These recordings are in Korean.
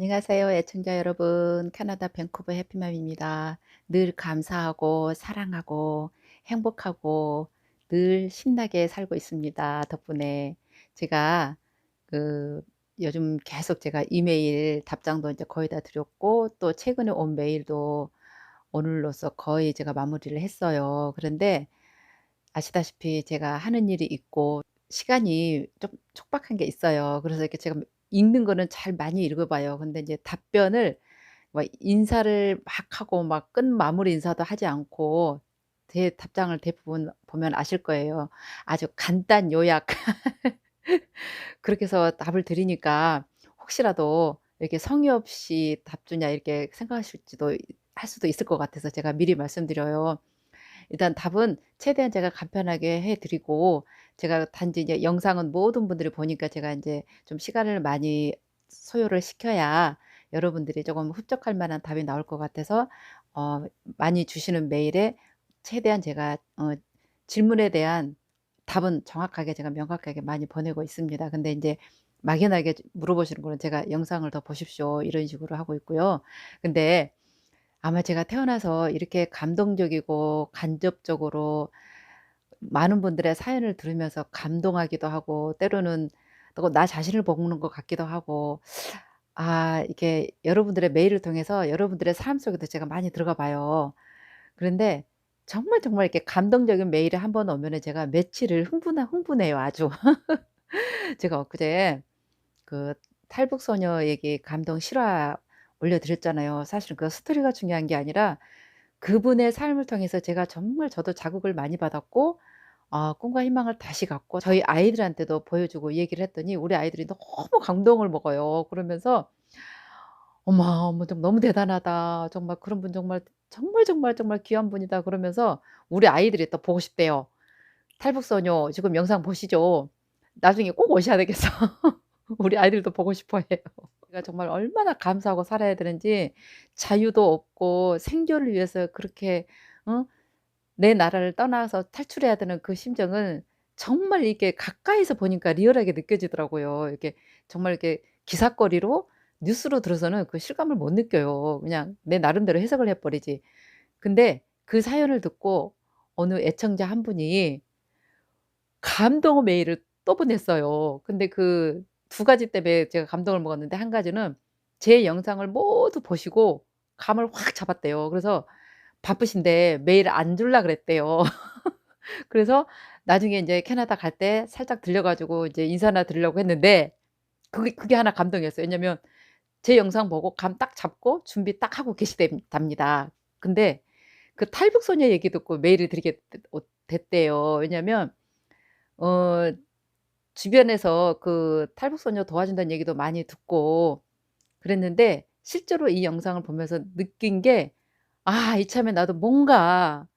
안녕하세요, 애청자 여러분. 캐나다 밴쿠버 해피맘입니다. 늘 감사하고 사랑하고 행복하고 늘 신나게 살고 있습니다. 덕분에 제가 그 요즘 계속 제가 이메일 답장도 이제 거의 다 드렸고 또 최근에 온 메일도 오늘로써 거의 제가 마무리를 했어요. 그런데 아시다시피 제가 하는 일이 있고 시간이 좀 촉박한 게 있어요. 그래서 이렇게 제가 읽는 거는 잘 많이 읽어 봐요. 근데 이제 답변을 막 인사를 막 하고 막 끝 마무리 인사도 하지 않고 제 답장을 대부분 보면 아실 거예요. 아주 간단 요약 그렇게 해서 답을 드리니까 혹시라도 이렇게 성의 없이 답 주냐 이렇게 생각하실지도 할 수도 있을 것 같아서 제가 미리 말씀드려요. 일단 답은 최대한 제가 간편하게 해 드리고 제가 단지 이제 영상은 모든 분들이 보니까 제가 인제 좀 시간을 많이 소요를 시켜야 여러분들이 조금 흡족할 만한 답이 나올 것 같아서 어 많이 주시는 메일에 최대한 제가 어 질문에 대한 답은 정확하게 제가 명확하게 많이 보내고 있습니다. 근데 인제 막연하게 물어보시는 거는 제가 "영상을 더 보십시오." 이런 식으로 하고 있고요. 근데 아마 제가 태어나서 이렇게 감동적이고 간접적으로 많은 분들의 사연을 들으면서 감동하기도 하고 때로는 또 나 자신을 보는 것 같기도 하고 아 이게 여러분들의 메일을 통해서 여러분들의 삶 속에도 제가 많이 들어가 봐요. 그런데 정말, 정말 이렇게 감동적인 메일이 한 번 오면은 제가 며칠을 흥분하 흥분해요 아주. 제가 엊그제 그 탈북소녀 얘기 감동 실화 올려 드렸잖아요. 사실은 그 스토리가 중요한 게 아니라 그분의 삶을 통해서 제가 정말 저도 자극을 많이 받았고 아 꿈과 희망을 다시 갖고 저희 아이들한테도 보여주고 얘기를 했더니 우리 아이들이 너무 감동을 먹어요. 그러면서 "엄마, 엄마 좀 너무 대단하다. 정말 그런 분 정말, 정말, 정말, 정말 귀한 분이다." 그러면서 우리 아이들이 또 보고 싶대요. "탈북소녀 지금 영상 보시죠. 나중에 꼭 오셔야 되겠어." 우리 아이들도 보고 싶어 해요. 제가 정말 얼마나 감사하고 살아야 되는지 자유도 없고 생존을 위해서 그렇게 어 내 나라를 떠나서 탈출해야 되는 그 심정은 정말 이렇게 가까이서 보니까 리얼하게 느껴지더라고요. 이렇게 정말 이렇게 기삿거리로 뉴스로 들어서는 그 실감을 못 느껴요. 그냥 내 나름대로 해석을 해 버리지. 근데 그 사연을 듣고 어느 애청자 한 분이 감동 메일을 또 보냈어요. 근데 그 두 가지 때문에 제가 감동을 먹었는데 한 가지는 제 영상을 모두 보시고 감을 확 잡았대요. 그래서 바쁘신데 메일 안 줄라 그랬대요. 그래서 나중에 인제 캐나다 갈 때 살짝 들려 가지고 이제 인사나 드리려고 했는데 그게 그게 하나 감동이었어요. 왜냐면 제 영상 보고 감 딱 잡고 준비 딱 하고 계시답 답니다. 근데 그 탈북 소녀 얘기 듣고 메일을 드리게 됐대요. 왜냐면 어 주변에서 그 탈북소녀 도와준다는 얘기도 많이 듣고 그랬는데 실제로 이 영상을 보면서 느낀 게 '아 이참에 나도 뭔가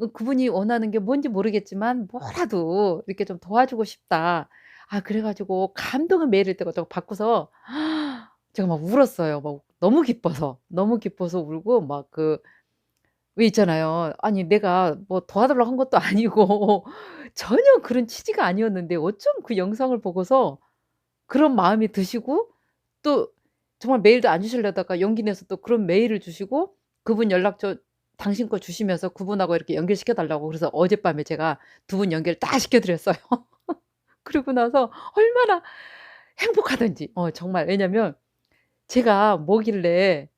어 그분이 원하는 게 뭔지 모르겠지만 뭐라도 이렇게 좀 도와주고 싶다.' 아 그래 가지고 감동의 메일을 또또 받고서 제가 막 울었어요. 막 너무 기뻐서, 너무 기뻐서 울고 막 그 왜 있잖아요. 아니 내가 뭐 도와달라고 한 것도 아니고 전혀 그런 취지가 아니었는데 어쩜 그 영상을 보고서 그런 마음이 드시고 또 정말 메일도 안 주시려다가 용기 내서 또 그런 메일을 주시고 그분 연락처 당신 거 주시면서 그분하고 이렇게 연결시켜 달라고 그래서 어젯밤에 제가 두분 연결 다 시켜 드렸어요. 그러고 나서 얼마나 행복하던지 어 정말 왜냐면 제가 뭐길래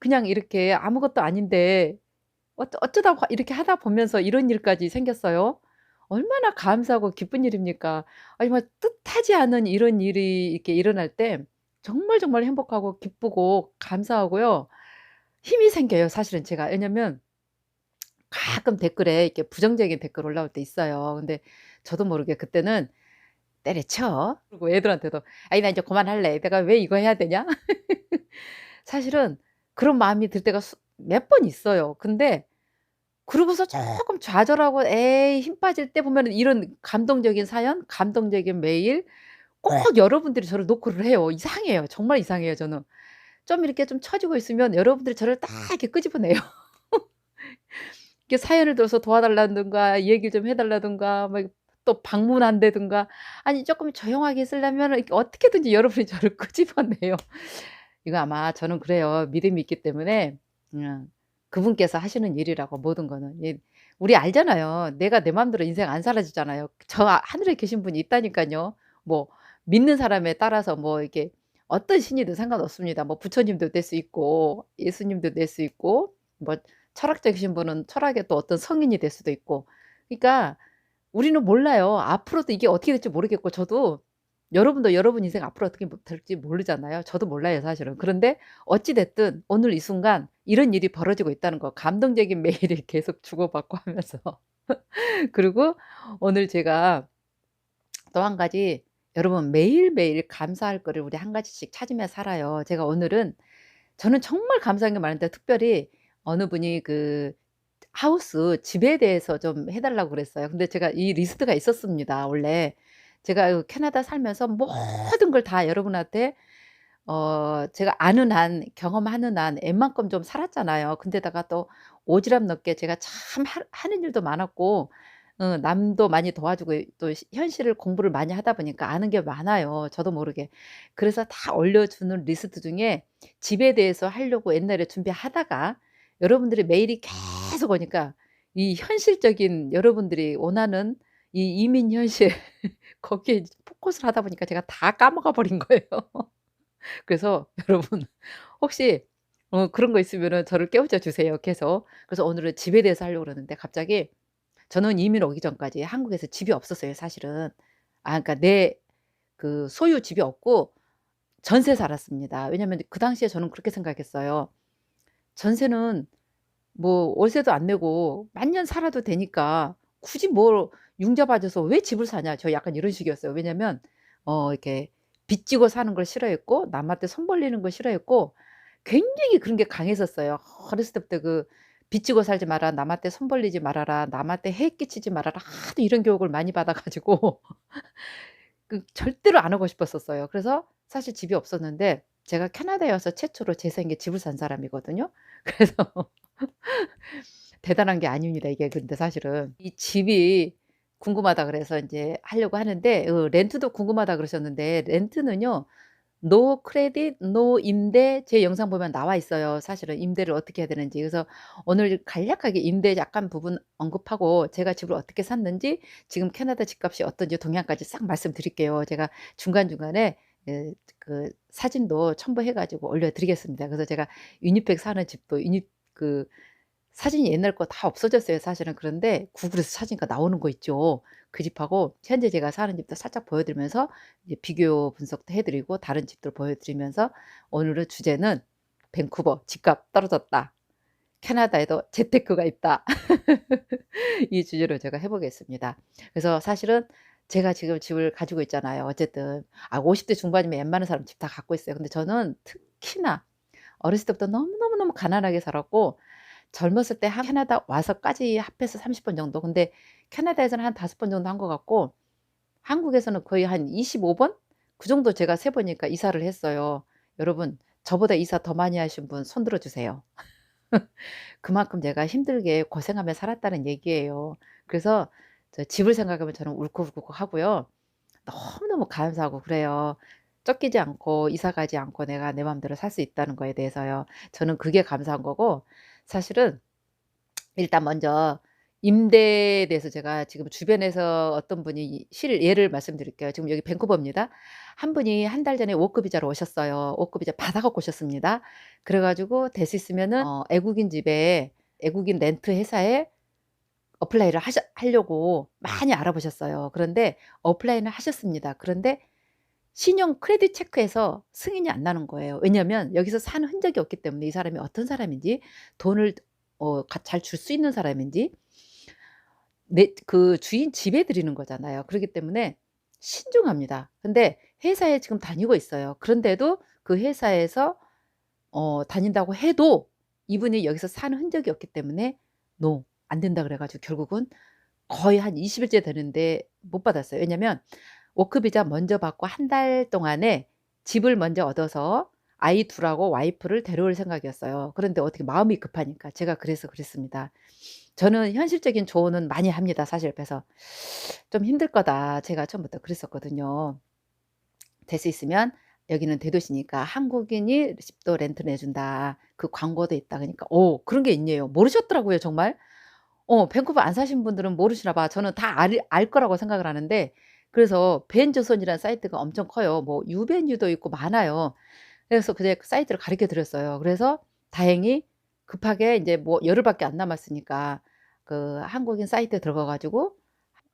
그냥 이렇게 아무것도 아닌데 어쩌 어쩌다 이렇게 하다 보면서 이런 일까지 생겼어요. 얼마나 감사하고 기쁜 일입니까. 아니 뭐 뜻하지 않은 이런 일이 이렇게 일어날 때 정말, 정말 행복하고 기쁘고 감사하고요. 힘이 생겨요 사실은 제가. 왜냐면 가끔 댓글에 이렇게 부정적인 댓글 올라올 때 있어요. 근데 저도 모르게 그때는 때려쳐. 그리고 애들한테도 "아이 나 인제 그만할래. 내가 왜 이거 해야 되냐?" 사실은 그런 마음이 들 때가 수 몇 번 있어요. 근데 그러고서 쪼끔 좌절하고 에이 힘 빠질 때 보면은 이런 감동적인 사연, 감동적인 메일 꼭 여러분들이 저를 노크를 해요. 이상해요. 정말 이상해요 저는. 좀 이렇게 좀 처지고 있으면 여러분들이 저를 딱 이렇게 끄집어내요. 이렇게 사연을 들어서 도와달라든가 얘기 좀해 달라든가 뭐또 방문한다든가 아니 쪼끔 조용하게 이렇게 어떻게든지 여러분이 저를 끄집어내요. 이거 아마 저는 그래요. 믿음이 있기 때문에 음 그분께서 하시는 일이라고 모든 거는. 예 우리 알잖아요. 내가 내 맘대로 인생 안 살아지잖아요. 저 하늘에 계신 분이 있다니깐요. 뭐 믿는 사람에 따라서 뭐 이렇게 어떤 신이든 상관없습니다. 뭐 부처님도 될 수 있고 예수님도 될 수 있고 뭐 철학적이신 분은 철학의 또 어떤 성인이 될 수도 있고. 그러니까 우리는 몰라요. 앞으로도 이게 어떻게 될지 모르겠고 저도 여러분도 여러분 인생 앞으로 어떻게 뭐 될지 모르잖아요. 저도 몰라요 사실은. 그런데 어찌 됐든 오늘 이 순간 이런 일이 벌어지고 있다는 거 감동적인 메일을 계속 주고받고 하면서 그리고 오늘 제가 또 한 가지 여러분 매일매일 감사할 거를 우리 한 가지씩 찾으며 살아요. 제가 오늘은 저는 정말 감사한 게 많은데 특별히 어느 분이 그 하우스 집에 대해서 좀 해 달라고 그랬어요. 근데 제가 이 리스트가 있었습니다 원래. 제가 그 캐나다 살면서 모든 걸 다 여러분한테 어 제가 아는 한 경험하는 한 웬만큼 좀 살았잖아요. 근데다가 또 오지랖 넓게 제가 참 하 하는 일도 많았고 어 남도 많이 도와주고 또 시 현실을 공부를 많이 하다 보니까 아는 게 많아요 저도 모르게. 그래서 다 올려주는 리스트 중에 집에 대해서 하려고 옛날에 준비하다가 여러분들이 메일이 계속 오니까 이 현실적인 여러분들이 원하는 이 이민 현실 거기에 포커스를 하다 보니까 제가 다 까먹어 버린 거예요. 그래서 여러분 혹시 어 그런 거 있으면은 저를 깨우쳐 주세요 계속. 그래서 오늘은 집에 대해서 하려고 그러는데 갑자기 저는 이민 오기 전까지 한국에서 집이 없었어요 사실은. 아 그러니까 내 그 소유 집이 없고 전세 살았습니다. 왜냐하면 그 당시에 저는 그렇게 생각했어요. 전세는 뭐 월세도 안 내고 만년 살아도 되니까 굳이 뭘 융자 받아서 왜 집을 사냐. 저 약간 이런 식이었어요. 왜냐면 어 이렇게 빚지고 사는 걸 싫어했고 남한테 손 벌리는 걸 싫어했고 굉장히 그런 게 강했었어요. 어렸을 때부터 그 "빚지고 살지 마라. 남한테 손 벌리지 말아라. 남한테 해해 끼치지 말아라." 하도 이런 교육을 많이 받아 가지고 그 절대로 안 하고 싶었었어요. 그래서 사실 집이 없었는데 제가 캐나다에 와서 최초로 제 생에 집을 산 사람이거든요. 그래서 대단한 게 아닙니다 이게 근데 사실은. 이 집이 궁금하다 그래서 인제 하려고 하는데 어 렌트도 궁금하다 그러셨는데 렌트는요. 노 크레딧 노 임대 제 영상 보면 나와 있어요 사실은 임대를 어떻게 해야 되는지. 그래서 오늘 간략하게 임대 약간 부분 언급하고 제가 집을 어떻게 샀는지 지금 캐나다 집값이 어떤지 동향까지 싹 말씀드릴게요. 제가 중간중간에 예 그 사진도 첨부해 가지고 올려 드리겠습니다. 그래서 제가 위니펙 사는 집도 위니 그 사진이 옛날 거 다 없어졌어요 사실은. 그런데 구글에서 찾으니까 나오는 거 있죠. 그 집하고 현재 제가 사는 집도 살짝 보여 드리면서 이제 비교 분석도 해 드리고 다른 집들 보여 드리면서 오늘의 주제는 "밴쿠버 집값 떨어졌다. 캐나다에도 재테크가 있다." 이 주제로 제가 해 보겠습니다. 그래서 사실은 제가 지금 집을 가지고 있잖아요 어쨌든. 아 50대 중반이면 웬만한 사람 집 다 갖고 있어요. 근데 저는 특히나 어렸을 때부터 너무너무너무 가난하게 살았고 젊었을 때한 캐나다 와서까지 합해서 30번 정도 근데 캐나다에서는 한 5번 정도 한 것 같고 한국에서는 거의 한 25 번? 그 정도 제가 세 보니까 이사를 했어요. 여러분 저보다 이사 더 많이 하신 분 손 들어 주세요. 그만큼 제가 힘들게 고생하며 살았다는 얘기예요. 그래서 저 집을 생각하면 저는 울컥울컥 하고요. 너무너무 감사하고 그래요. 쫓기지 않고 이사 가지 않고 내가 내 맘대로 살 수 있다는 거에 대해서요. 저는 그게 감사한 거고 사실은 일단 먼저 임대에 대해서 제가 지금 주변에서 어떤 분이 실 예를 말씀드릴게요. 지금 여기 밴쿠버입니다. 한 분이 한 달 전에 워크 비자로 오셨어요. 워크 비자 받아 갖고 오셨습니다. 그래 가지고 될 수 있으면은 어 애국인 집에 애국인 렌트 회사에 어플라이를 하셔 하려고 많이 알아보셨어요. 그런데 어플라이는 하셨습니다. 그런데 신용 크레딧 체크에서 승인이 안 나는 거예요. 왜냐하면 여기서 산 흔적이 없기 때문에 이 사람이 어떤 사람인지 돈을 어 잘 줄 수 있는 사람인지 내 그 주인 지배 드리는 거잖아요. 그렇기 때문에 신중합니다. 근데 회사에 지금 다니고 있어요. 그런데도 그 회사에서 어 다닌다고 해도 이분이 여기서 사는 흔적이 없기 때문에 "노. 안 된다." 그래 가지고 결국은 거의 한 20 일째 되는데 못 받았어요. 왜냐면 워크 비자 먼저 받고 한 달 동안에 집을 먼저 얻어서 아이 둘 하고 와이프를 데려올 생각이었어요. 그런데 어떻게 마음이 급하니까 제가 그래서 그랬습니다. 저는 현실적인 조언은 많이 합니다 사실 옆에서. "좀 힘들 거다." 제가 처음부터 그랬었거든요. 될 수 있으면 여기는 대도시니까 한국인이 집도 렌트 내준다. 그 광고도 있다. 그러니까 오 그런 게 있네요. 모르셨더라고요 정말. 어 밴쿠버 안 사신 분들은 모르시나 봐. 저는 다 알 알 거라고 생각을 하는데 그래서 벤조선이라는 사이트가 엄청 커요. 뭐 유벤유도 있고 많아요. 그래서 그제 그 사이트를 가르쳐 드렸어요. 그래서 다행히 급하게 인제 뭐 열흘밖에 안 남았으니까 그 한국인 사이트에 들어가 가지고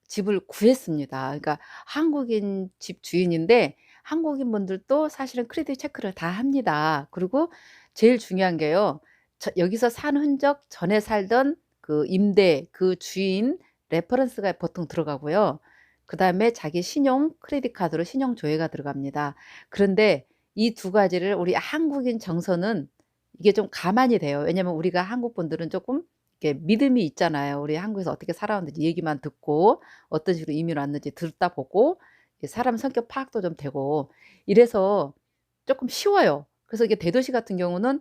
집을 구했습니다. 그러니까 한국인 집 주인인데 한국인 분들도 사실은 크레딧 체크를 다 합니다. 그리고 제일 중요한 게요. 저 여기서 산 흔적 전에 살던 그 임대 그 주인 레퍼런스가 보통 들어가고요. 그 다음에 자기 신용 크레딧 카드로 신용 조회가 들어갑니다. 그런데 이 두 가지를 우리 한국인 정서는 이게 좀 가만히 돼요. 왜냐면 우리가 한국 분들은 쪼끔 이렇게 믿음이 있잖아요. 우리 한국에서 어떻게 살아왔는지 얘기만 듣고 어떤 식으로 이민 왔는지 듣다 보고 이 사람 성격 파악도 좀 되고 이래서 쪼끔 쉬워요. 그래서 이게 대도시 같은 경우는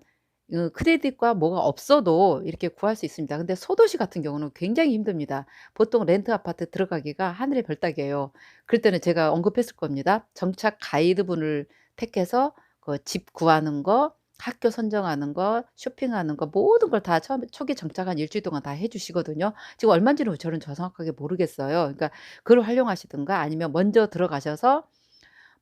어 크레딧과 뭐가 없어도 이렇게 구할 수 있습니다. 근데 소도시 같은 경우는 굉장히 힘듭니다. 보통 렌트 아파트 들어가기가 하늘의 별 따기예요. 그럴 때는 제가 언급했을 겁니다. 정착 가이드분을 택해서 그 집 구하는 거, 학교 선정하는 거, 쇼핑하는 거 모든 걸 다 초기 정착 한1 주일 동안 다 해 주시거든요. 지금 얼마인지는 저는 정확하게 모르겠어요. 그러니까 그걸 활용하시든가 아니면 먼저 들어가셔서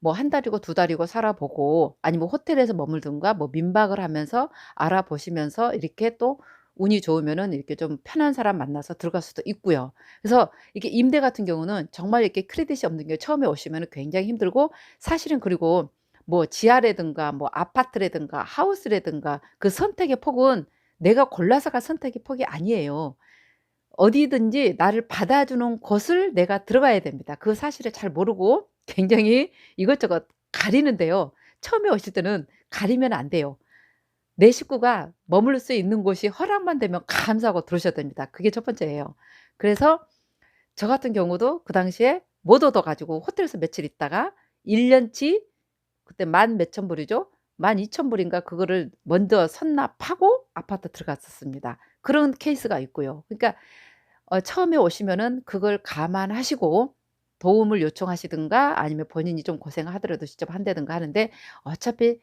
뭐1 달이고 2 달이고 살아보고 아니면 호텔에서 머물든가 뭐 민박을 하면서 알아보시면서 이렇게 또 운이 좋으면은 이렇게 좀 편한 사람 만나서 들어갈 수도 있고요. 그래서 이게 임대 같은 경우는 정말 이렇게 크레딧이 없는 게 처음에 오시면은 굉장히 힘들고 사실은 그리고 뭐 지하라든가 뭐 아파트라든가 하우스라든가 그 선택의 폭은 내가 골라서 갈 선택의 폭이 아니에요. 어디든지 나를 받아주는 곳을 내가 들어가야 됩니다. 그 사실을 잘 모르고 굉장히 이것저것 가리는데요. 처음에 오실 때는 가리면 안 돼요. 내 식구가 머물 수 있는 곳이 허락만 되면 감사하고 들어오셔야 됩니다. 그게 첫 번째예요. 그래서 저 같은 경우도 그 당시에 못 얻어 가지고 호텔에서 며칠 있다가 1 년치 그때 만 몇천 불이죠. 12,000 불인가 그거를 먼저 선납하고 아파트 들어갔었습니다. 그런 케이스가 있고요. 그러니까 어 처음에 오시면은 그걸 감안하시고 도움을 요청하시든가 아니면 본인이 좀 고생을 하더라도 직접 한다든가 하는데 어차피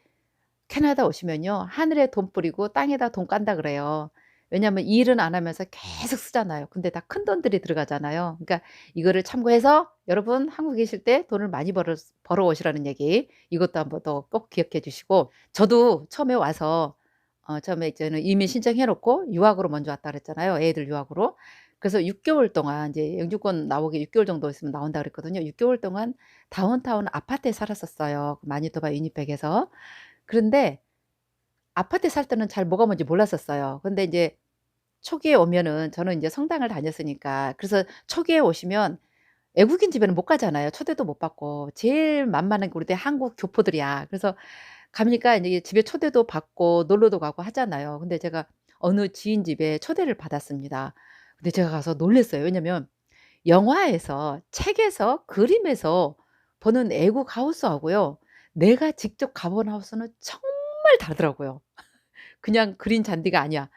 캐나다 오시면요. 하늘에 돈 뿌리고 땅에다 돈 깐다 그래요. 왜냐하면 일은 안 하면서 계속 쓰잖아요. 근데 다 큰 돈들이 들어가잖아요. 그러니까 이거를 참고해서 여러분 한국에 계실 때 돈을 많이 벌어 벌어 오시라는 얘기 이것도 한번 더 꼭 기억해 주시고 저도 처음에 와서 어 처음에 저는 이민 신청해 놓고 유학으로 먼저 왔다 그랬잖아요, 애들 유학으로. 그래서 6 개월 동안 이제 영주권 나오기 6 개월 정도 있으면 나온다 그랬거든요. 6 개월 동안 다운타운 아파트에 살았었어요, 마니토바 위니펙에서. 그런데 아파트에 살 때는 잘 뭐가 뭔지 몰랐었어요. 근데 인제 초기에 오면은 저는 인제 성당을 다녔으니까 그래서 초기에 오시면 외국인 집에는 못 가잖아요. 초대도 못 받고. 제일 만만한 게 우리 때 한국 교포들이야. 그래서 가니까 이제 집에 초대도 받고 놀러도 가고 하잖아요. 근데 제가 어느 지인 집에 초대를 받았습니다. 근데 제가 가서 놀랐어요. 왜냐면 영화에서, 책에서, 그림에서 보는 애국 하우스하고요. 내가 직접 가본 하우스는 정말 다르더라고요. 그냥 그린 잔디가 아니야.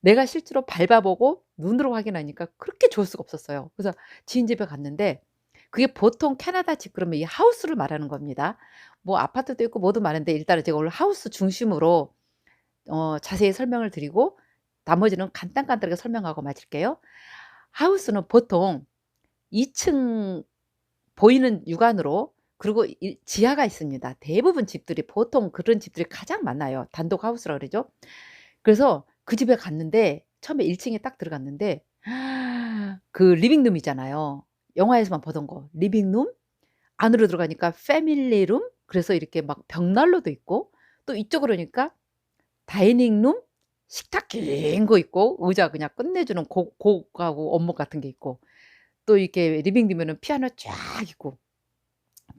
내가 실제로 밟아 보고 눈으로 확인하니까 그렇게 좋을 수가 없었어요. 그래서 지인 집에 갔는데 그게 보통 캐나다 집 그러면 이 하우스를 말하는 겁니다. 뭐 아파트도 있고 뭐도 많은데 일단은 제가 오늘 하우스 중심으로 어 자세히 설명을 드리고 나머지는 간단간단하게 설명하고 마칠게요. 하우스는 보통 2층 보이는 육안으로 그리고 이 지하가 있습니다. 대부분 집들이 보통 그런 집들이 가장 많아요. 단독 하우스라 그러죠. 그래서 그 집에 갔는데 처음에 1 층에 딱 들어갔는데 그 리빙룸 있잖아요. 영화에서만 보던 거. 리빙룸 안으로 들어가니까 패밀리룸 그래서 이렇게 막 벽난로도 있고 또 이쪽으로 오니까 다이닝룸 식탁 긴 거 있고 의자 그냥 끝내주는 고 고가구 원목 같은 게 있고 또 이렇게 리빙룸에는 피아노 쫙 있고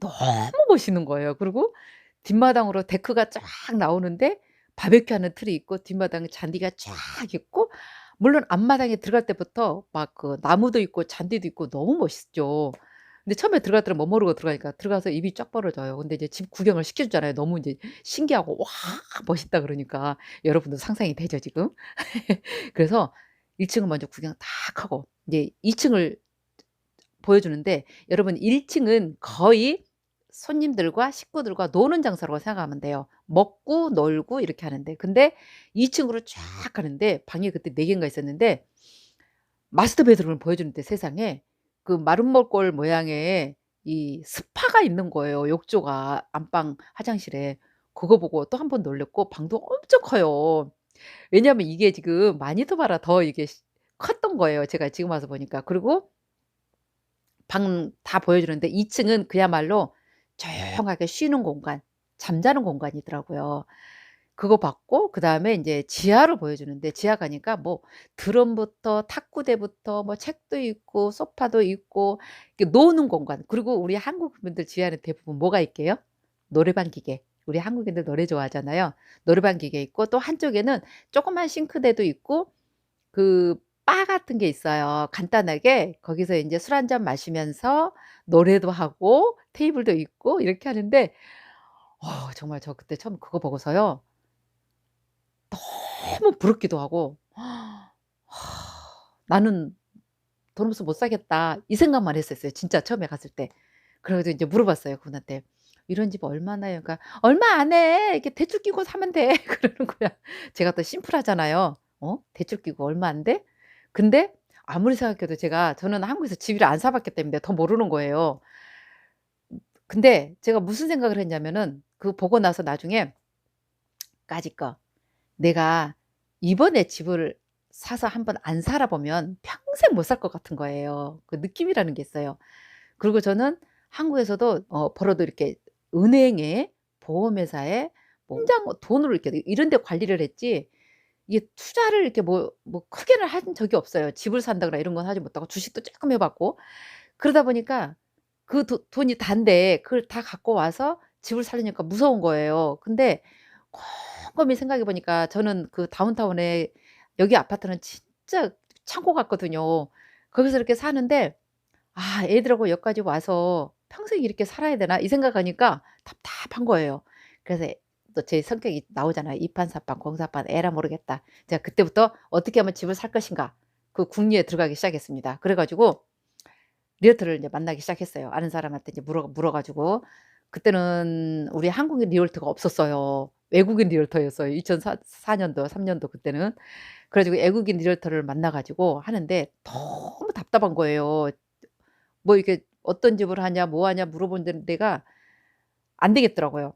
너무 멋있는 거예요. 그리고 뒷마당으로 데크가 쫙 나오는데 바베큐 하는 틀이 있고 뒷마당에 잔디가 쫙 있고 물론 앞마당에 들어갈 때부터 막 그 나무도 있고 잔디도 있고 너무 멋있죠. 근데 처음에 들어갔더니 못 모르고 들어가니까 들어가서 입이 쫙 벌어져요. 근데 이제 집 구경을 시켜 주잖아요. 너무 인제 신기하고 "와 멋있다." 그러니까 여러분도 상상이 되죠 지금? 그래서 1 층을 먼저 구경 딱 하고 이제 2 층을 보여주는데 여러분 1 층은 거의 손님들과 식구들과 노는 장소라고 생각하면 돼요. 먹고 놀고 이렇게 하는데 근데 2 층으로 쫙 가는데 방이 그때 4 개인가 있었는데 마스터 베드룸을 보여주는데 세상에 그 마름모꼴 모양의 이 스파가 있는 거예요 욕조가 안방 화장실에. 그거 보고 또한번 놀랐고 방도 엄청 커요. 왜냐하면 이게 지금 마니토바라 더 이게 시 컸던 거예요 제가 지금 와서 보니까. 그리고 방 다 보여 주는데 2 층은 그야말로 조용하게 쉬는 공간, 잠자는 공간이더라고요. 그거 봤고 그다음에 인제 지하로 보여주는데 지하 가니까 뭐 드럼부터 탁구대부터 뭐 책도 있고 소파도 있고 이렇게 노는 공간 그리고 우리 한국 분들 지하는 대부분 뭐가 있게요? 노래방 기계. 우리 한국인들 노래 좋아하잖아요. 노래방 기계 있고 또 한쪽에는 조그만 싱크대도 있고 그 바 같은 게 있어요. 간단하게 거기서 인제 술한잔 마시면서 노래도 하고 테이블도 있고 이렇게 하는데 어 정말 저 그때 처음 그거 보고서요 너무 부럽기도 하고 '나는 돈 없으면 못 사겠다.' 이 생각만 했었어요 진짜 처음에 갔을 때. 그래 가지고 인제 물어봤어요 그분한테. "이런 집 얼마나요?" 그러니까 "얼마 안 해. 이렇게 대출 끼고 사면 돼." 그러는 거야. 제가 또 심플하잖아요. 어? 대출 끼고 얼마 안 돼? 근데 아무리 생각해도 제가 저는 한국에서 집을 안 사 봤기 때문에 더 모르는 거예요. 근데 제가 무슨 생각을 했냐면은 그거 보고 나서 나중에 까짓 거 ' 내가 이번에 집을 사서 한번 안 살아 보면 평생 못 살 것 같은 거예요.' 그 느낌이라는 게 있어요. 그리고 저는 한국에서도 어 벌어도 이렇게 은행에 보험회사에 뭐 통장 돈으로 이렇게 이런 데 관리를 했지 이게 투자를 이렇게 뭐 뭐 크게는 한 적이 없어요. 집을 산다거나 이런 건 하지 못하고 주식도 쪼끔 해 봤고 그러다 보니까 그 도 돈이 단데 그걸 다 갖고 와서 집을 사려니까 무서운 거예요. 근데 곰곰이 생각해 보니까 저는 그 다운타운에 여기 아파트는 진짜 창고 같거든요. 거기서 이렇게 사는데 '아 애들하고 여기까지 와서 평생 이렇게 살아야 되나?' 이 생각하니까 답답한 거예요. 그래서 또 제 성격이 나오잖아요. 이판사판 공사판 에라 모르겠다. 제가 그때부터 '어떻게 하면 집을 살 것인가.' 그 궁리에 들어가기 시작했습니다. 그래 가지고 리얼터를 인제 만나기 시작했어요. 아는 사람한테 이제 물어 물어 가지고 그때는 우리 한국인 리얼터가 없었어요. 외국인 리얼터였어요. 2004 4 년도 3 년도 그때는. 그래 가지고 외국인 리얼터를 만나 가지고 하는데 너무 답답한 거예요. 뭐 이렇게 "어떤 집을 하냐 뭐 하냐." 물어본 데가 안 되겠더라고요.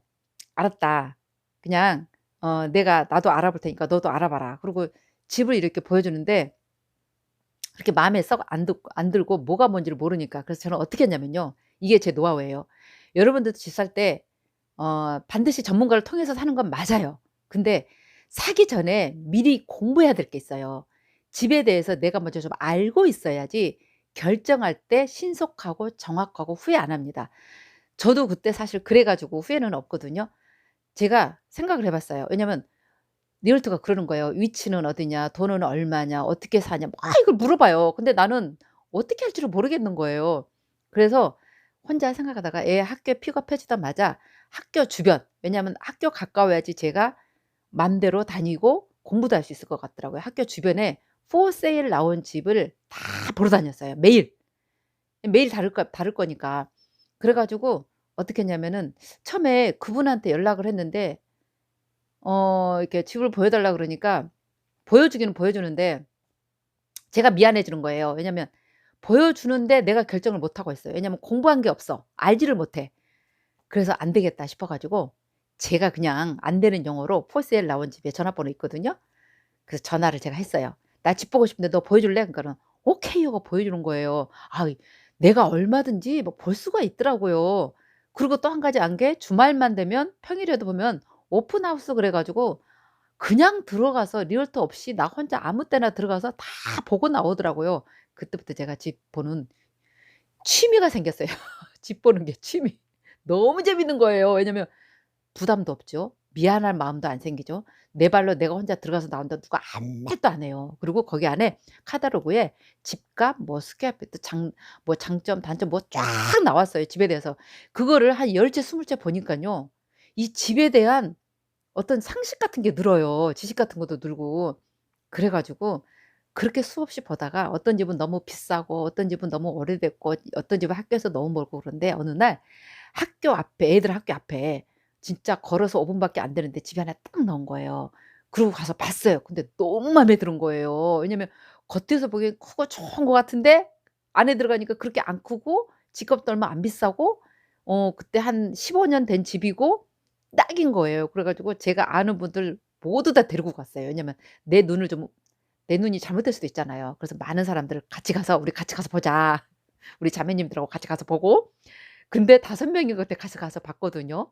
"알았다. 그냥 어 내가 나도 알아볼 테니까 너도 알아봐라." 그리고 집을 이렇게 보여주는데 그렇게 마음에 썩 안 들고 뭐가 뭔지를 모르니까. 그래서 저는 어떻게 했냐면요. 이게 제 노하우예요. 여러분들도 집 살 때 어 반드시 전문가를 통해서 사는 건 맞아요. 근데 사기 전에 미리 공부해야 될 게 있어요. 집에 대해서 내가 먼저 좀 알고 있어야지 결정할 때 신속하고 정확하고 후회 안 합니다. 저도 그때 사실 그래 가지고 후회는 없거든요. 제가 생각을 해 봤어요. 왜냐면 리얼터가 그러는 거예요. "위치는 어디냐? 돈은 얼마냐? 어떻게 사냐?" 막 이걸 물어봐요. 근데 나는 어떻게 할 줄을 모르겠는 거예요. 그래서 혼자 생각하다가 애 학교에 픽업해 주자마자 학교 주변 왜냐하면 학교 가까워야지 제가 맘대로 다니고 공부도 할 수 있을 것 같더라고요. 학교 주변에 sale 나온 집을 다 보러 다녔어요 매일. 매일 다를 거 다를 거니까. 그래 가지고 어떻게 했냐면은 처음에 그분한테 연락을 했는데 어 이렇게 집을 보여 달라 그러니까 보여주기는 보여주는데 제가 미안해지는 거예요. 왜냐면 보여주는데 내가 결정을 못 하고 있어요. 왜냐면 공부한 게 없어. 알지를 못해. 그래서 안 되겠다 싶어 가지고 제가 그냥 안 되는 for sale 나온 집에 전화번호 있거든요. 그래서 전화를 제가 했어요. "나 집 보고 싶은데 너 보여줄래?" 그러니까는 "오케이." 하고 보여주는 거예요. 아 내가 얼마든지 뭐 볼 수가 있더라고요. 그리고 또 한 가지 안 게 주말만 되면 평일에도 보면 오픈하우스 그래 가지고 그냥 들어가서 리얼터 없이 나 혼자 아무 때나 들어가서 다 보고 나오더라고요. 그때부터 제가 집 보는 취미가 생겼어요. 집 보는 게 취미. 너무 재밌는 거예요. 왜냐면 부담도 없죠. 미안할 마음도 안 생기죠. 내 발로 내가 혼자 들어가서 나온다고 누가 아무 말도 안 해요. 그리고 거기 안에 카탈로그에 집값 뭐 스퀘어피트 장 뭐 장점 단점 뭐 쫙 나왔어요 집에 대해서. 그거를 한 10채 20채 보니깐요. 이 집에 대한 어떤 상식 같은 게 늘어요. 지식 같은 것도 늘고. 그래 가지고 그렇게 수없이 보다가 어떤 집은 너무 비싸고 어떤 집은 너무 오래됐고 어떤 집은 학교에서 너무 멀고 그런데 어느 날 학교 앞에 애들 학교 앞에 진짜 걸어서 5 분밖에 안 되는데 집이 하나 딱 나온 거예요. 그러고 가서 봤어요. 근데 너무 마음에 드는 거예요. 왜냐면 겉에서 보기엔 크고 좋은 것 같은데 안에 들어가니까 그렇게 안 크고 집값도 얼마 안 비싸고 어 그때 한 15년 된 집이고 딱인 거예요. 그래 가지고 제가 아는 분들 모두 다 데리고 갔어요. 왜냐면 내 눈을 좀 내 눈이 잘못될 수도 있잖아요. 그래서 많은 사람들을 같이 가서 "우리 같이 가서 보자." 우리 자매님들하고 같이 가서 보고 근데 5 명이 그때 같이 가서 봤거든요.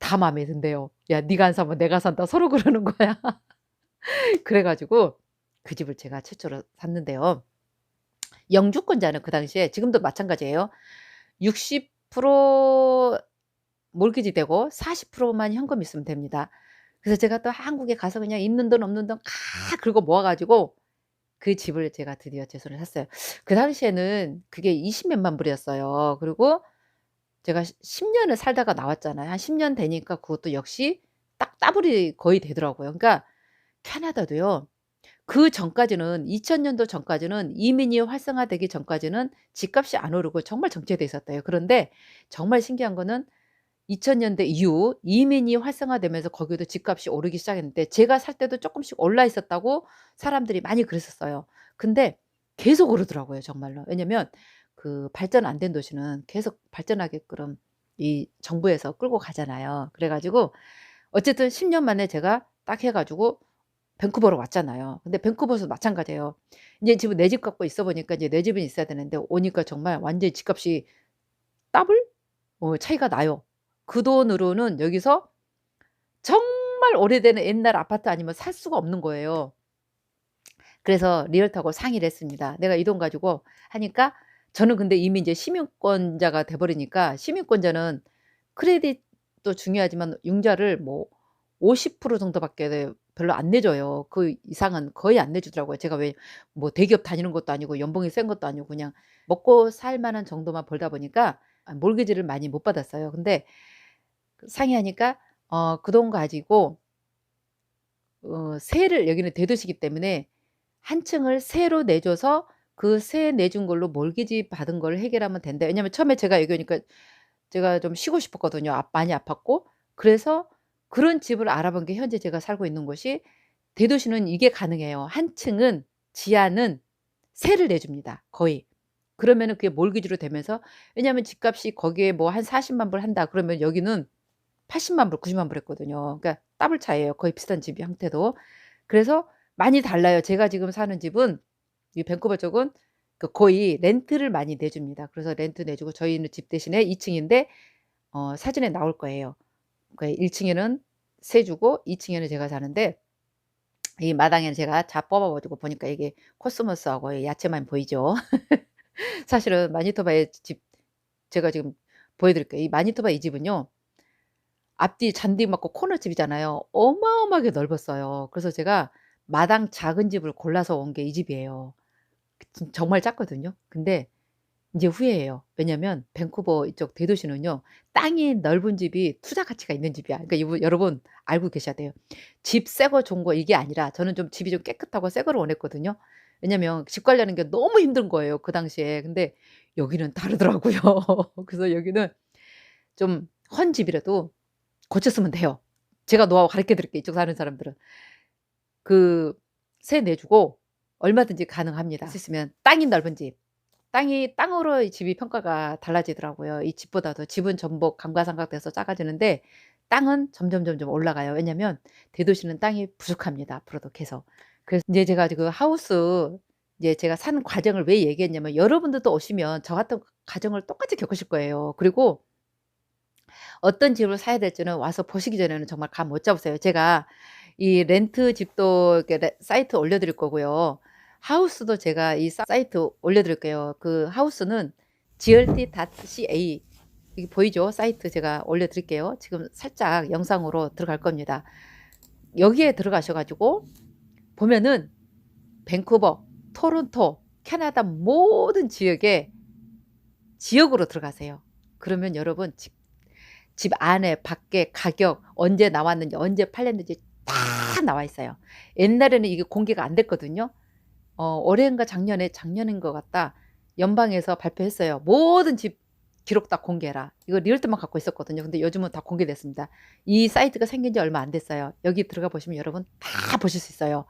다 마음에 든대요. "야 네가 안 사면 내가 산다." 서로 그러는 거야. 그래 가지고 그 집을 제가 최초로 샀는데요. 영주권자는 그 당시에 지금도 마찬가지예요. 60% 몰기지 되고 40%만 현금 있으면 됩니다. 그래서 제가 또 한국에 가서 그냥 있는 돈 없는 돈 다 긁어 모아 가지고 그 집을 제가 드디어 제 손에 샀어요. 그 당시에는 그게 20 몇만 불이었어요. 그리고 제가 시10 년을 살다가 나왔잖아요. 한 10년 되니까 그것도 역시 딱 더블이 거의 되더라고요. 그러니까 캐나다도요. 그 전까지는 2000 년도 전까지는 이민이 활성화되기 전까지는 집값이 안 오르고 정말 정체돼 있었대요. 그런데 정말 신기한 거는 2000 년대 이후 이민이 활성화되면서 거기도 집값이 오르기 시작했는데 제가 살 때도 쪼끔씩 올라 있었다고 사람들이 많이 그랬었어요. 근데 계속 오르더라고요 정말로. 왜냐면 그 발전 안 된 도시는 계속 발전하게끔 이 정부에서 끌고 가잖아요. 그래 가지고 어쨌든 10년 만에 제가 딱 해 가지고 밴쿠버로 왔잖아요. 근데 밴쿠버도 마찬가지예요. 인제 집은 내집 갖고 있어 보니까 이제 내 집은 있어야 되는데 오니까 정말 완전히 집값이 더블? 어 차이가 나요. 그 돈으로는 여기서 정말 오래된 옛날 아파트 아니면 살 수가 없는 거예요. 그래서 리얼터하고 상의를 했습니다. "내가 이 돈 가지고" 하니까 저는 근데 이미 이제 시민권자가 돼 버리니까 시민권자는 크레딧도 중요하지만 융자를 뭐 50% 정도밖에 별로 안 내줘요. 그 이상은 거의 안 내주더라고요. 제가 왜 뭐 대기업 다니는 것도 아니고 연봉이 센 것도 아니고 그냥 먹고 살 만한 정도만 벌다 보니까 아 몰기지를 많이 못 받았어요. 근데 그 상의하니까 어 그 돈 가지고 어 세를 여기는 대도시이기 때문에 한 층을 세로 내줘서 그 세 내준 걸로 몰기지 받은 걸 해결하면 된다. 왜냐면 처음에 제가 여기 오니까 제가 좀 쉬고 싶었거든요. 아 많이 아팠고. 그래서 그런 집을 알아본 게 현재 제가 살고 있는 곳이 대도시는 이게 가능해요. 한 층은 지하는 세를 내줍니다 거의. 그러면은 그게 몰기지로 되면서 왜냐하면 집값이 거기에 뭐 한 4 0만 불 한다 그러면 여기는 8 0만 불, 9 0만 불 했거든요. 그러니까 더블 차이예요. 거의 비슷한 집이 형태도. 그래서 많이 달라요. 제가 지금 사는 집은 이 밴쿠버 쪽은 그 거의 렌트를 많이 내줍니다. 그래서 렌트 내주고 저희는 집 대신에 2 층인데 어 사진에 나올 거예요. 그1 층에는 세 주고 2 층에는 제가 사는데 이 마당에는 제가 자 뽑아 가지고 보니까 이게 코스모스하고 이 야채만 보이죠. 사실은 마니토바의 집 제가 지금 보여 드릴게요. 이 마니토바 이 집은요. 앞뒤 잔디 맞고 코너 집이잖아요. 어마어마하게 넓었어요. 그래서 제가 마당 작은 집을 골라서 온 게 이 집이에요. 진 정말 작거든요. 근데 인제 후회해요. 왜냐면 밴쿠버 이쪽 대도시는요. 땅이 넓은 집이 투자 가치가 있는 집이야. 그러니까 여러분 알고 계셔야 돼요. 집 새 거 좋은 거 이게 아니라 저는 좀 집이 좀 깨끗하고 새 거를 원했거든요. 왜냐면 집 관리하는 게 너무 힘든 거예요, 그 당시에. 근데 여기는 다르더라고요. 그래서 여기는 좀 헌 집이라도 고쳤으면 돼요. 제가 노하우 가르쳐 드릴게요, 이쪽 사는 사람들은. 그 세 내주고 얼마든지 가능합니다. 있으면 땅이 넓은 집. 땅이 땅으로 이 집이 평가가 달라지더라고요. 이 집보다도 집은 전복 감가상각돼서 작아지는데 땅은 점점 점점 올라가요. 왜냐면 대도시는 땅이 부족합니다. 앞으로도 계속. 그래서 인제 제가 그 하우스 이제 제가 산 과정을 왜 얘기했냐면 여러분들도 오시면 저 같은 과정을 똑같이 겪으실 거예요. 그리고 어떤 집을 사야 될지는 와서 보시기 전에는 정말 감 못 잡으세요. 제가 이 렌트 집도 사이트 올려 드릴 거고요. 하우스도 제가 이 사이트 올려 드릴게요. 그 하우스는 glt.ca 이게 보이죠? 사이트 제가 올려 드릴게요. 지금 살짝 영상으로 들어갈 겁니다. 여기에 들어가셔 가지고 보면은 밴쿠버, 토론토, 캐나다 모든 지역에 지역으로 들어가세요. 그러면 여러분 집 집 안에 밖에 가격 언제 나왔는지 언제 팔렸는지 다 나와 있어요. 옛날에는 이게 공개가 안 됐거든요. 어 올해인가 작년에 작년인 것 같다. 연방에서 발표했어요. 모든 집 기록 다 공개해라. 이거 리얼트만 갖고 있었거든요. 근데 요즘은 다 공개됐습니다. 이 사이트가 생긴 지 얼마 안 됐어요. 여기 들어가 보시면 여러분 다 보실 수 있어요.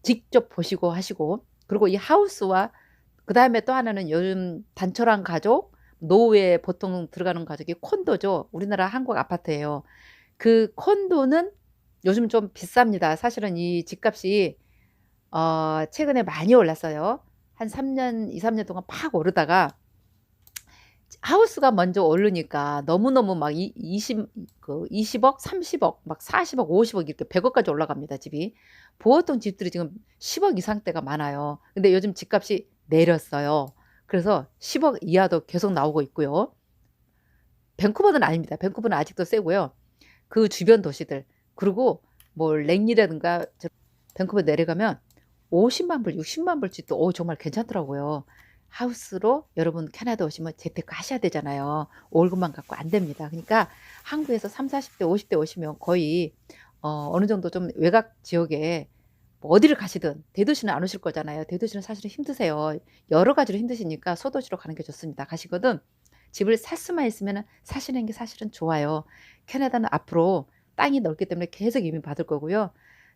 직접 보시고 하시고 그리고 이 하우스와 그 다음에 또 하나는 요즘 단촐한 가족 노후에 보통 들어가는 가족이 콘도죠. 우리나라 한국 아파트예요. 그 콘도는 요즘 좀 비쌉니다. 사실은 이 집값이 어, 최근에 많이 올랐어요. 한 3년, 2, 3년 동안 팍 오르다가 하우스가 먼저 오르니까 너무너무 막 이, 20, 그 20억, 30억, 막 40억, 50억 이렇게 100억까지 올라갑니다, 집이. 보통 집들이 지금 10억 이상대가 많아요. 근데 요즘 집값이 내렸어요. 그래서 10억 이하도 계속 나오고 있고요. 밴쿠버는 아닙니다. 밴쿠버는 아직도 세고요. 그 주변 도시들 그리고 뭐 랭리라든가 밴쿠버 내려가면 50만 불, 60만 불 집도 오 정말 괜찮더라고요. 하우스로 여러분 캐나다 오시면 재테크 하셔야 되잖아요. 월급만 갖고 안 됩니다. 그러니까 한국에서 3, 40대, 50대 오시면 거의 어, 어느 정도 좀 외곽 지역에 뭐 어디를 가시든 대도시는 안 오실 거잖아요. 대도시는 사실은 힘드세요. 여러 가지로 힘드시니까 소도시로 가는 게 좋습니다. 가시거든 집을 살 수만 있으면 사시는 게 사실은 좋아요. 캐나다는 앞으로 땅이 넓기 때문에 계속 이민 받을 거고요.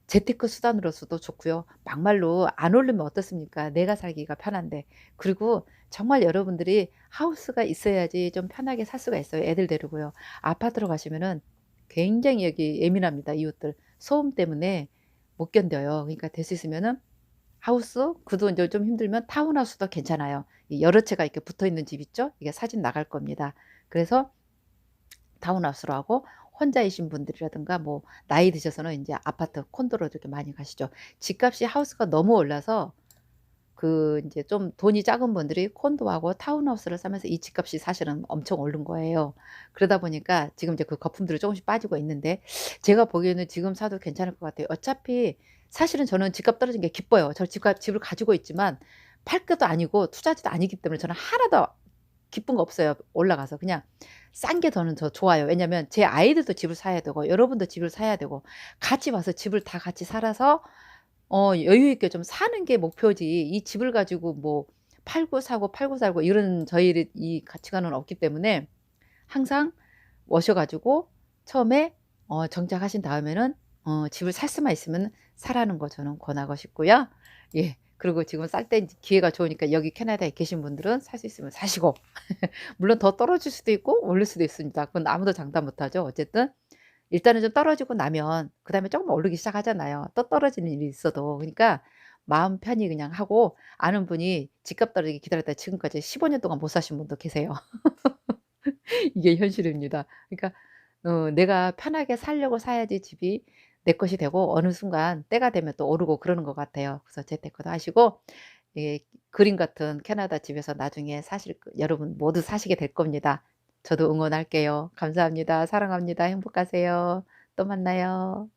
재테크 수단으로서도 좋고요. 막말로 안 오르면 어떻습니까? 내가 살기가 편한데. 그리고 정말 여러분들이 하우스가 있어야지 좀 편하게 살 수가 있어요. 애들 데리고요. 아파트로 가시면은 굉장히 여기 예민합니다. 이웃들. 소음 때문에 못 견뎌요. 그러니까 될 수 있으면은 하우스 그도 이제 좀 힘들면 타운하우스도 괜찮아요. 여러 채가 이렇게 붙어 있는 집 있죠? 이게 사진 나갈 겁니다. 그래서 타운하우스로 하고 혼자이신 분들이라든가 뭐 나이 드셔서는 이제 아파트 콘도로 이렇게 많이 가시죠. 집값이 하우스가 너무 올라서 그 이제 좀 돈이 작은 분들이 콘도하고 타운하우스를 사면서 이 집값이 사실은 엄청 오른 거예요. 그러다 보니까 지금 이제 그 거품들이 조금씩 빠지고 있는데 제가 보기에는 지금 사도 괜찮을 것 같아요. 어차피 사실은 저는 집값 떨어진 게 기뻐요. 저 집값 집을 가지고 있지만 팔 것도 아니고 투자지도 아니기 때문에 저는 하나도 기쁜 거 없어요. 올라가서 그냥 싼 게 더는 더 좋아요. 왜냐면 제 아이들도 집을 사야 되고 여러분도 집을 사야 되고 같이 와서 집을 다 같이 살아서 어 여유 있게 좀 사는 게 목표지 이 집을 가지고 뭐 팔고 사고 팔고 살고 이런 저희 이 가치관은 없기 때문에 항상 오셔 가지고 처음에 어 정착하신 다음에는 어 집을 살 수만 있으면 사라는 거 저는 권하고 싶고요. 예. 그리고 지금 쌀 때 기회가 좋으니까 여기 캐나다에 계신 분들은 살 수 있으면 사시고 물론 더 떨어질 수도 있고 오를 수도 있습니다. 그건 아무도 장담 못하죠. 어쨌든 일단은 좀 떨어지고 나면 그 다음에 조금 오르기 시작하잖아요. 또 떨어지는 일이 있어도 그러니까 마음 편히 그냥 하고 아는 분이 집값 떨어지기 기다렸다 지금까지 15년 동안 못 사신 분도 계세요. 이게 현실입니다. 그러니까 어, 내가 편하게 살려고 사야지 집이 내 것이 되고 어느 순간 때가 되면 또 오르고 그러는 것 같아요. 그래서 재테크도 하시고 예, 그림 같은 캐나다 집에서 나중에 사실 여러분 모두 사시게 될 겁니다. 저도 응원할게요. 감사합니다. 사랑합니다. 행복하세요. 또 만나요.